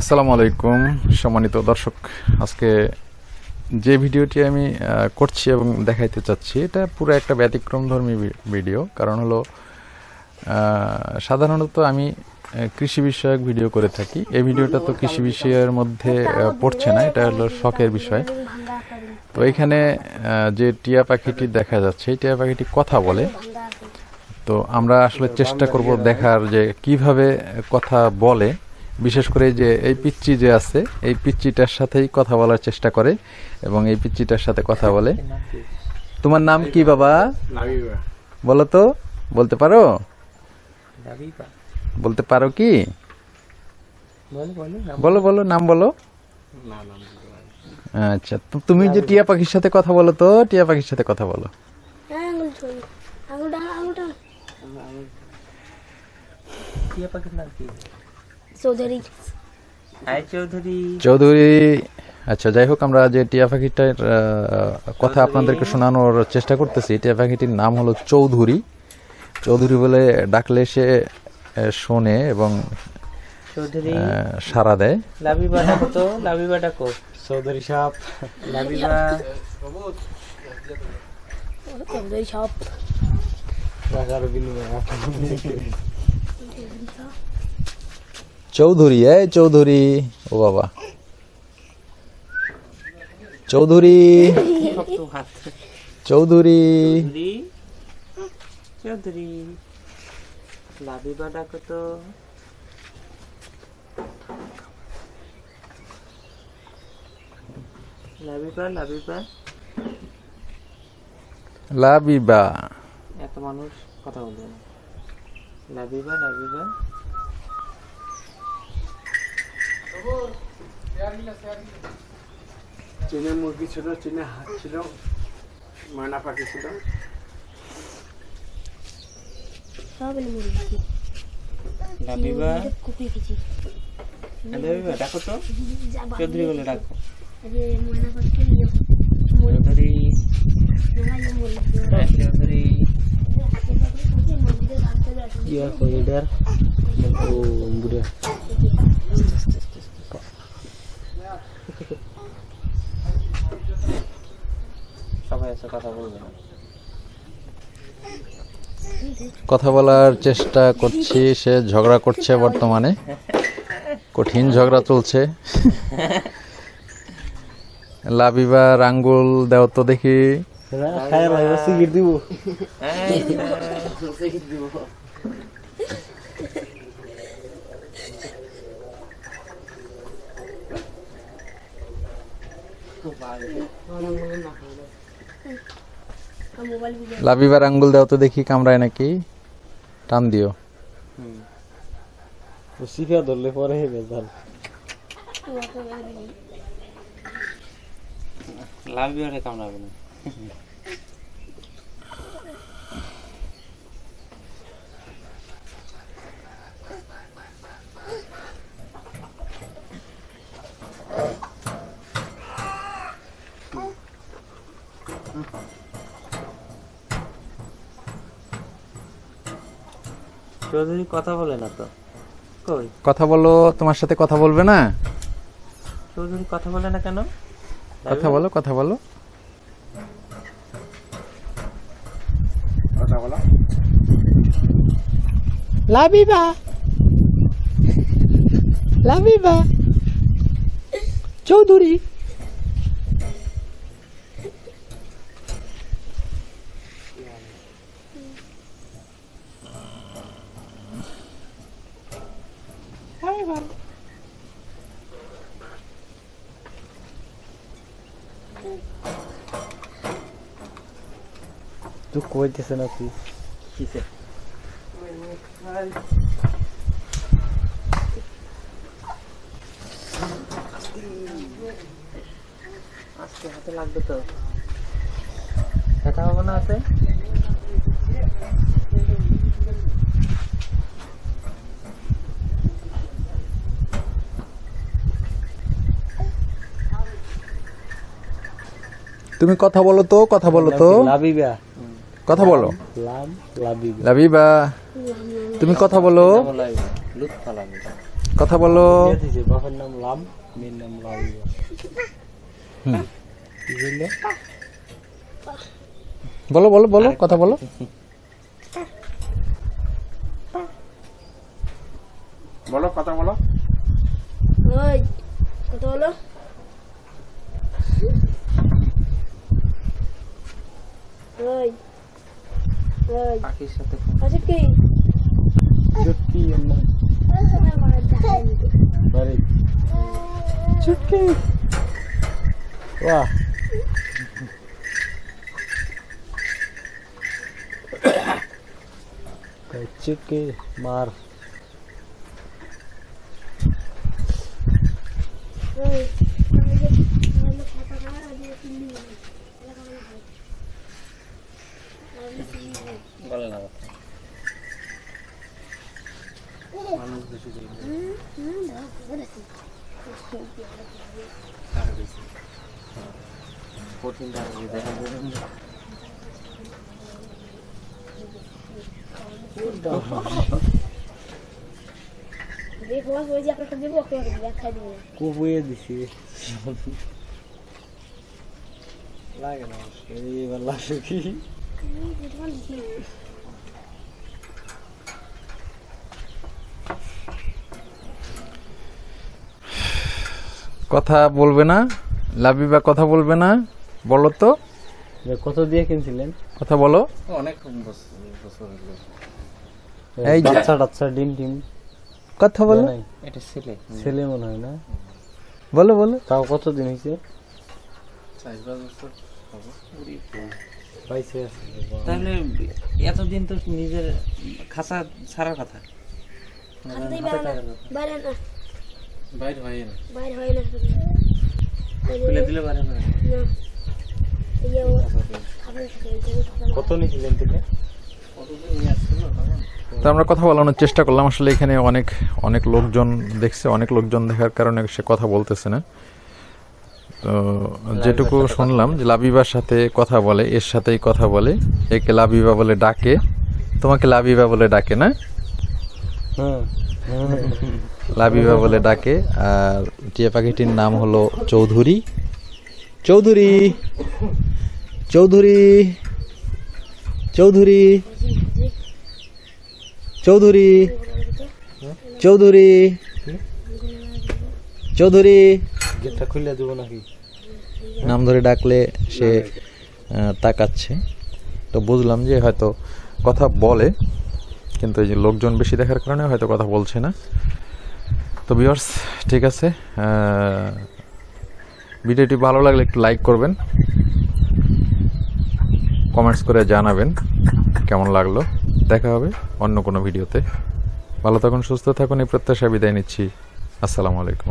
আসসালামু আলাইকুম, সম্মানিত দর্শক। আজকে যে ভিডিওটি আমি করছি এবং দেখাইতে চাচ্ছি, এটা পুরো একটা ব্যতিক্রমধর্মী ভিডিও। কারণ হলো সাধারণত আমি কৃষি বিষয়ক ভিডিও করে থাকি। এই ভিডিওটা তো কৃষি বিষয়ের মধ্যে পড়ছে না, এটা হলো শখের বিষয়। তো এখানে যে টিয়া পাখিটি দেখা যাচ্ছে, এই টিয়া পাখিটি কথা বলে। তো আমরা আসলে চেষ্টা করব দেখার যে কীভাবে কথা বলে বিশেষ করে যে এই পিচ্চি যে আছে এই পিচ্চিটার সাথেই কথা বলার চেষ্টা করে এবং এই পিচ্চিটার সাথে কথা বলে। তোমার নাম কি বাবা? বলো তো বলতে পারো? বলতে পারো কি? বলো বলো নাম বলো। আচ্ছা তো তুমি যে টিয়া পাখির সাথে কথা বলো তো টিয়া পাখির সাথে কথা বলো। কি চৌধুরী। হাই চৌধুরী। চৌধুরী আচ্ছা যাই হোক আমরা যে টিয়া পাখিটার কথা আপনাদেরকে শোনানোর চেষ্টা করতেছি টিয়া পাখিটির নাম হলো চৌধুরী। চৌধুরী বলে ডাকলে সে শোনে এবং চৌধুরী। সাড়া দেয়। লাবিবা ডাকো তো লাবিবা ডাকো। চৌধুরী সাহেব লাবিবা। চৌধুরী সব টাকার বিনিময়ে। চৌধুরী এই চৌধুরী ও বাবা। চৌধুরী চৌধুরী। চৌধুরী চৌধুরী লাবিবা ডাকো তো। লাবিবা লাবিবা লাবিবা এত মানুষ কথা বলবে না। লাবিবা লাবিবা চীনে মুরগি ছিল চীনে হাত ছিল ময়না পাখি ছিল। সব মুরগি লাবিবা কুকুর কিছু লাবিবা ডাকো তো। চৌধুরী বলে ডাকো। আরে ময়না পাখি চৌধুরী। মোবাইলে মুরগি চৌধুরী। মুরগিদের রাখতে যাচ্ছে কথা বলবে না কথা বলার চেষ্টা করছি সে ঝগড়া করছে বর্তমানে কঠিন ঝগড়া চলছে লাবিবার আঙ্গুল দেও তো দেখি দিব লাবিবার আঙ্গুল দাও তো দেখি কামড়ায় নাকি। টান দিও। শিখা ধরলে পরে বেজাল। লাভিবারে কামড়াবে না। চৌধুরী কথা বলে না তো? কই? কথা বলো তোমার সাথে কথা বলবে না? চৌধুরী কথা বলে না কেন? কথা বলো কথা বলো। কথা বলা। লাবিবা লাবিবা চৌধুরী তুই কইতেছে না তুই কিসে আজকে হাতে লাগবে তো ব্যথা হবে না হাতে তুমি কথা বলো তো কথা বলো তো। লাবিবা কথা বলো। লাবিবা লাবিবা তুমি কথা বলো। কথা বলো বিয়ে নাম লাভ মেয়ের নাম লাবিবা হুম। বলো বলো বলো কথা বলো। বলো কথা বলো। ওই কত পাখির সাথে আচ্ছা কি চুটকি এর নাম বাড়ি চুটকি বাহ এই চুটকি মার ওই আমি যে আমি খাতা খাওয়ার আগে কিনলি বলে না কঠিন যে আপনাকে দেবো ওকে দেখা কুপুয়ে দিছি লাগে না এই এবার লাগছে কি কথা বলবে না লাবিবা কথা বলবে না বলো তো। যে কত দিয়ে কিনছিলেন? কথা বলো। অনেক এই বাচ্চা টাচ্চা ডিম টিম। কথা বলো। এটা ছেলে। ছেলে মনে হয় না? বলো বলো। তাও কত দিন হয়েছে? তাহলে এতদিন তো নিজের খাঁচা ছাড়ার কথা। বাইরে হয় না। বাইরে হয় না খুলে দিলে বাইরে না। কত তো আমরা কথা বলানোর চেষ্টা করলাম। আসলে এখানে অনেক অনেক লোকজন দেখছে অনেক লোকজন দেখার কারণে সে কথা বলতেছে না। তো যেটুকু শুনলাম যে লাবিবার সাথে কথা বলে এর সাথেই কথা বলে একে লাবিবা বলে ডাকে। তোমাকে লাবিবা বলে ডাকে না? হ্যাঁ লাবিবা বলে ডাকে আর টিয়া পাখিটির নাম হলো চৌধুরী। চৌধুরী! চৌধুরী! চৌধুরী! চৌধুরী! চৌধুরী! চৌধুরী! গেটটা খুলে দেবো নাকি? নাম ধরে ডাকলে সে তাকাচ্ছে। তো বুঝলাম যে হয়তো কথা বলে কিন্তু এই যে লোকজন বেশি দেখার কারণে হয়তো কথা বলছে না। তো ভিউয়ার্স ঠিক আছে ভিডিওটি ভালো লাগলে একটু লাইক করবেন কমেন্টস করে জানাবেন কেমন লাগল। দেখা হবে অন্য কোনো ভিডিওতে। ভালো থাকুন, সুস্থ থাকুন, এই প্রত্যাশা বিদায় নিচ্ছি। আসসালামু আলাইকুম